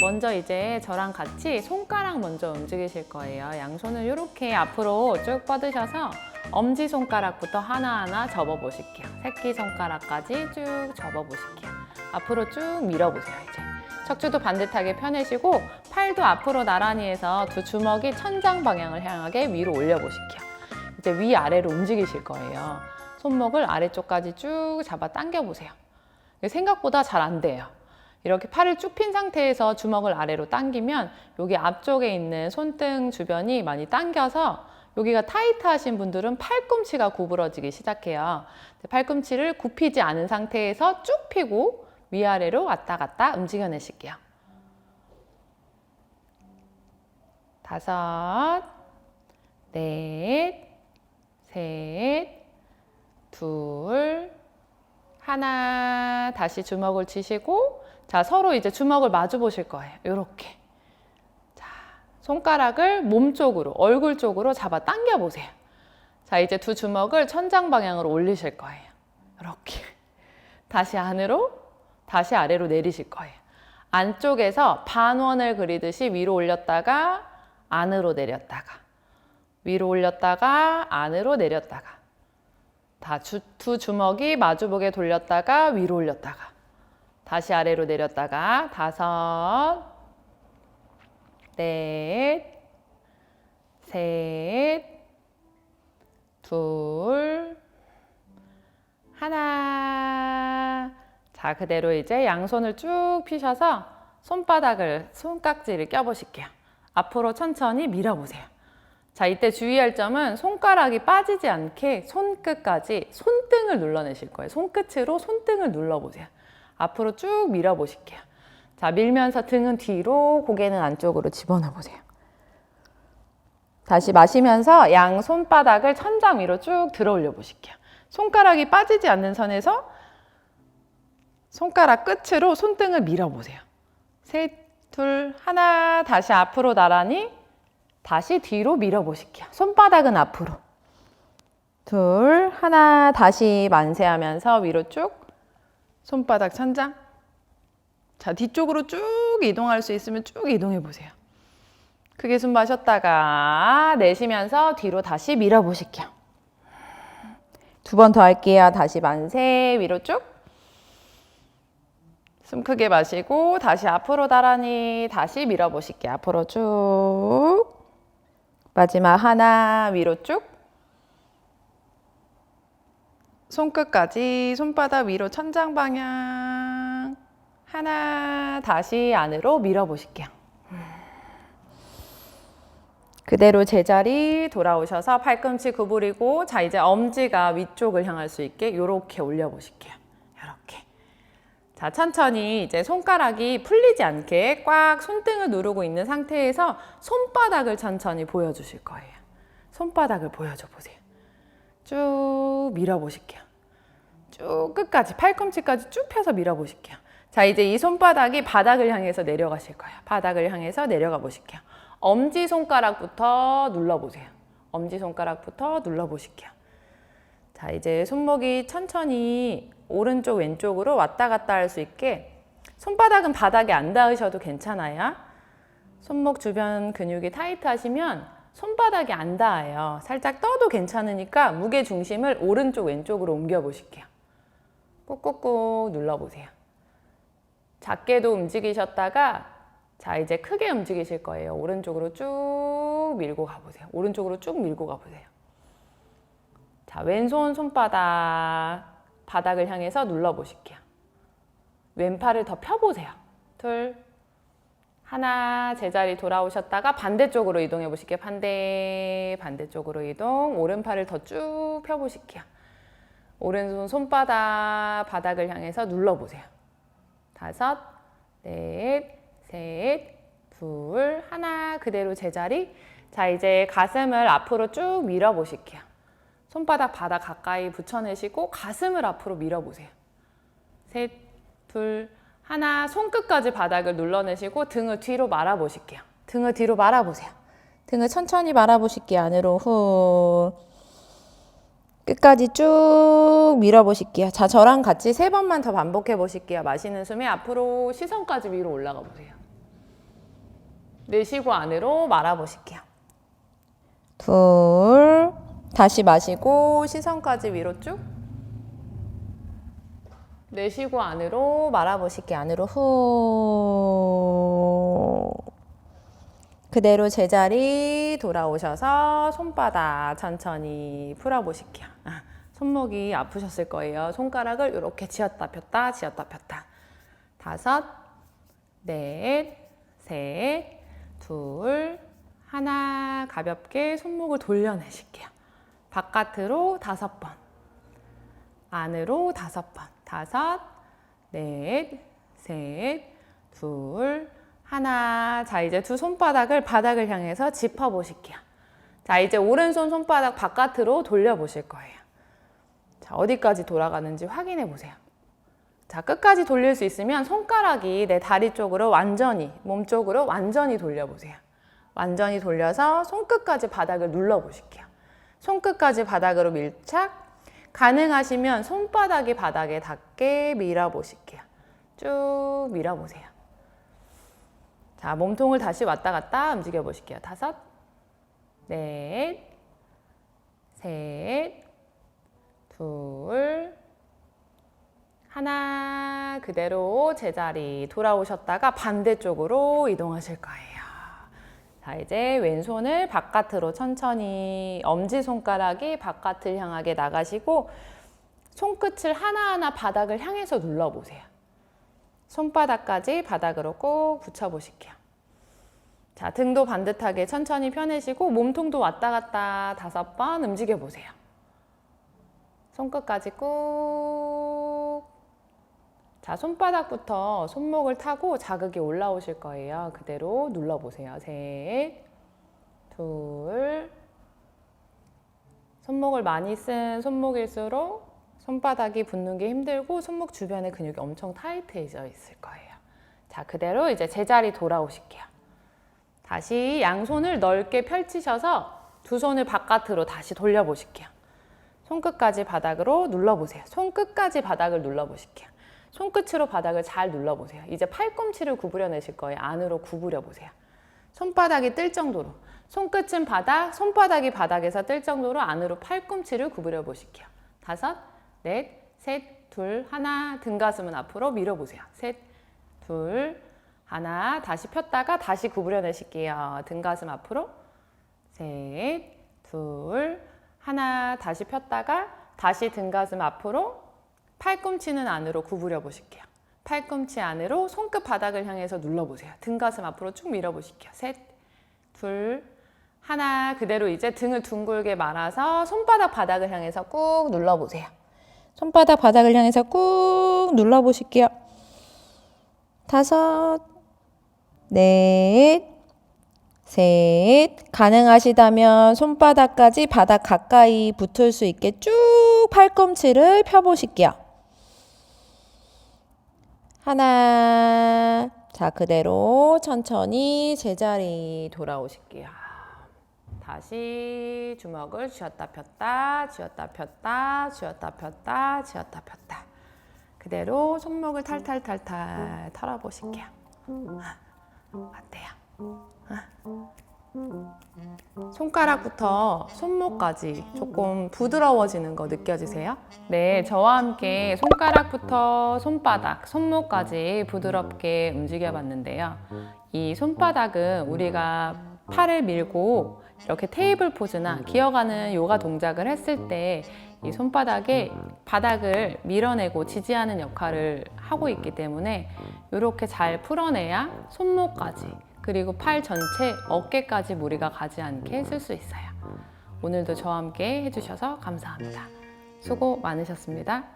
먼저 이제 저랑 같이 손가락 먼저 움직이실 거예요. 양손을 이렇게 앞으로 쭉 뻗으셔서 엄지 손가락부터 하나하나 접어 보실게요. 새끼 손가락까지 쭉 접어 보실게요. 앞으로 쭉 밀어 보세요, 이제. 척추도 반듯하게 펴내시고 팔도 앞으로 나란히 해서 두 주먹이 천장 방향을 향하게 위로 올려 보실게요. 이제 위아래로 움직이실 거예요. 손목을 아래쪽까지 쭉 잡아 당겨 보세요. 생각보다 잘 안 돼요. 이렇게 팔을 쭉 핀 상태에서 주먹을 아래로 당기면 여기 앞쪽에 있는 손등 주변이 많이 당겨서 여기가 타이트하신 분들은 팔꿈치가 구부러지기 시작해요. 팔꿈치를 굽히지 않은 상태에서 쭉 펴고 위아래로 왔다 갔다 움직여내실게요. 다섯, 넷, 셋, 둘, 하나. 다시 주먹을 치시고 자, 서로 이제 주먹을 마주 보실 거예요. 이렇게. 자, 손가락을 몸 쪽으로, 얼굴 쪽으로 잡아 당겨 보세요. 자, 이제 두 주먹을 천장 방향으로 올리실 거예요. 이렇게. 다시 안으로, 다시 아래로 내리실 거예요. 안쪽에서 반원을 그리듯이 위로 올렸다가 안으로 내렸다가 위로 올렸다가 안으로 내렸다가 다 두 주먹이 마주보게 돌렸다가 위로 올렸다가 다시 아래로 내렸다가 다섯, 넷, 셋, 둘, 하나. 자, 그대로 이제 양손을 쭉 펴셔서 손바닥을, 손깍지를 껴보실게요. 앞으로 천천히 밀어보세요. 자, 이때 주의할 점은 손가락이 빠지지 않게 손끝까지 손등을 눌러내실 거예요. 손끝으로 손등을 눌러보세요. 앞으로 쭉 밀어보실게요. 자, 밀면서 등은 뒤로, 고개는 안쪽으로 집어넣어 보세요. 다시 마시면서 양 손바닥을 천장 위로 쭉 들어 올려 보실게요. 손가락이 빠지지 않는 선에서 손가락 끝으로 손등을 밀어 보세요. 셋, 둘, 하나, 다시 앞으로 나란히 다시 뒤로 밀어 보실게요. 손바닥은 앞으로. 둘, 하나, 다시 만세하면서 위로 쭉. 손바닥 천장. 자, 뒤쪽으로 쭉 이동할 수 있으면 쭉 이동해 보세요. 크게 숨 마셨다가 내쉬면서 뒤로 다시 밀어 보실게요. 두 번 더 할게요. 다시 만세 위로 쭉. 숨 크게 마시고 다시 앞으로 나란히 다시 밀어 보실게요. 앞으로 쭉. 마지막 하나 위로 쭉. 손끝까지 손바닥 위로 천장 방향. 하나 다시 안으로 밀어 보실게요. 그대로 제자리 돌아오셔서 팔꿈치 구부리고 자 이제 엄지가 위쪽을 향할 수 있게 이렇게 올려 보실게요. 이렇게. 자 천천히 이제 손가락이 풀리지 않게 꽉 손등을 누르고 있는 상태에서 손바닥을 천천히 보여주실 거예요. 손바닥을 보여줘 보세요. 쭉 밀어 보실게요. 쭉 끝까지 팔꿈치까지 쭉 펴서 밀어 보실게요. 자 이제 이 손바닥이 바닥을 향해서 내려가실 거예요. 바닥을 향해서 내려가 보실게요. 엄지 손가락부터 눌러보세요. 엄지 손가락부터 눌러보실게요. 자, 이제 손목이 천천히 오른쪽, 왼쪽으로 왔다 갔다 할 수 있게 손바닥은 바닥에 안 닿으셔도 괜찮아요. 손목 주변 근육이 타이트 하시면 손바닥이 안 닿아요. 살짝 떠도 괜찮으니까 무게 중심을 오른쪽, 왼쪽으로 옮겨 보실게요. 꾹꾹꾹 눌러보세요. 작게도 움직이셨다가 자, 이제 크게 움직이실 거예요. 오른쪽으로 쭉 밀고 가보세요. 오른쪽으로 쭉 밀고 가보세요. 자, 왼손 손바닥 바닥을 향해서 눌러보실게요. 왼팔을 더 펴보세요. 둘, 하나, 제자리 돌아오셨다가 반대쪽으로 이동해 보실게요. 반대, 반대쪽으로 이동. 오른팔을 더 쭉 펴보실게요. 오른손 손바닥 바닥을 향해서 눌러보세요. 다섯, 넷, 셋, 둘, 하나 그대로 제자리. 자, 이제 가슴을 앞으로 쭉 밀어 보실게요. 손바닥 바닥 가까이 붙여내시고 가슴을 앞으로 밀어 보세요. 셋, 둘, 하나 손끝까지 바닥을 눌러내시고 등을 뒤로 말아 보실게요. 등을 뒤로 말아 보세요. 등을 천천히 말아 보실게요. 안으로 후. 끝까지 쭉 밀어 보실게요. 자, 저랑 같이 세 번만 더 반복해 보실게요. 마시는 숨에 앞으로 시선까지 위로 올라가 보세요. 내쉬고 안으로 말아보실게요. 둘. 다시 마시고 시선까지 위로 쭉. 내쉬고 안으로 말아보실게요. 안으로 후. 그대로 제자리 돌아오셔서 손바닥 천천히 풀어보실게요. 아, 손목이 아프셨을 거예요. 손가락을 이렇게 쥐었다 폈다 쥐었다 폈다. 다섯, 넷, 셋, 둘, 하나 가볍게 손목을 돌려내실게요. 바깥으로 다섯 번, 안으로 다섯 번, 다섯, 넷, 셋, 둘, 하나. 자, 이제 두 손바닥을 바닥을 향해서 짚어 보실게요. 자, 이제 오른손 손바닥 바깥으로 돌려 보실 거예요. 자, 어디까지 돌아가는지 확인해 보세요. 자, 끝까지 돌릴 수 있으면 손가락이 내 다리 쪽으로 완전히, 몸 쪽으로 완전히 돌려보세요. 완전히 돌려서 손끝까지 바닥을 눌러보실게요. 손끝까지 바닥으로 밀착. 가능하시면 손바닥이 바닥에 닿게 밀어보실게요. 쭉 밀어보세요. 자, 몸통을 다시 왔다 갔다 움직여 보실게요. 다섯, 넷, 셋, 둘, 하나 그대로 제자리 돌아오셨다가 반대쪽으로 이동하실 거예요. 자, 이제 왼손을 바깥으로 천천히 엄지손가락이 바깥을 향하게 나가시고 손끝을 하나하나 바닥을 향해서 눌러보세요. 손바닥까지 바닥으로 꼭 붙여보실게요. 자, 등도 반듯하게 천천히 펴내시고 몸통도 왔다 갔다 다섯 번 움직여 보세요. 손끝까지 꾹. 자, 손바닥부터 손목을 타고 자극이 올라오실 거예요. 그대로 눌러보세요. 셋, 둘. 손목을 많이 쓴 손목일수록 손바닥이 붙는 게 힘들고 손목 주변에 근육이 엄청 타이트해져 있을 거예요. 자, 그대로 이제 제자리 돌아오실게요. 다시 양손을 넓게 펼치셔서 두 손을 바깥으로 다시 돌려보실게요. 손끝까지 바닥으로 눌러보세요. 손끝까지 바닥을 눌러보실게요. 손끝으로 바닥을 잘 눌러보세요. 이제 팔꿈치를 구부려내실 거예요. 안으로 구부려 보세요. 손바닥이 뜰 정도로. 손끝은 바닥, 손바닥이 바닥에서 뜰 정도로 안으로 팔꿈치를 구부려 보실게요. 다섯, 넷, 셋, 둘, 하나. 등 가슴은 앞으로 밀어보세요. 셋, 둘, 하나. 다시 폈다가 다시 구부려 내실게요. 등 가슴 앞으로. 셋, 둘, 하나. 다시 폈다가 다시 등 가슴 앞으로. 팔꿈치는 안으로 구부려 보실게요. 팔꿈치 안으로 손끝 바닥을 향해서 눌러보세요. 등 가슴 앞으로 쭉 밀어보실게요. 셋, 둘, 하나. 그대로 이제 등을 둥글게 말아서 손바닥 바닥을 향해서 꾹 눌러보세요. 손바닥 바닥을 향해서 꾹 눌러보실게요. 다섯, 넷, 셋. 가능하시다면 손바닥까지 바닥 가까이 붙을 수 있게 쭉 팔꿈치를 펴보실게요. 하나. 자, 그대로 천천히 제자리 돌아오실게요. 다시 주먹을 쥐었다 폈다, 쥐었다 폈다, 쥐었다 폈다, 쥐었다 폈다. 그대로 손목을 탈탈탈탈 털어보실게요. 어때요? 손가락부터 손목까지 조금 부드러워지는 거 느껴지세요? 네, 저와 함께 손가락부터 손바닥, 손목까지 부드럽게 움직여 봤는데요. 이 손바닥은 우리가 팔을 밀고 이렇게 테이블 포즈나 기어가는 요가 동작을 했을 때 이 손바닥에 바닥을 밀어내고 지지하는 역할을 하고 있기 때문에 이렇게 잘 풀어내야 손목까지 그리고 팔 전체 어깨까지 무리가 가지 않게 쓸 수 있어요. 오늘도 저와 함께 해주셔서 감사합니다. 수고 많으셨습니다.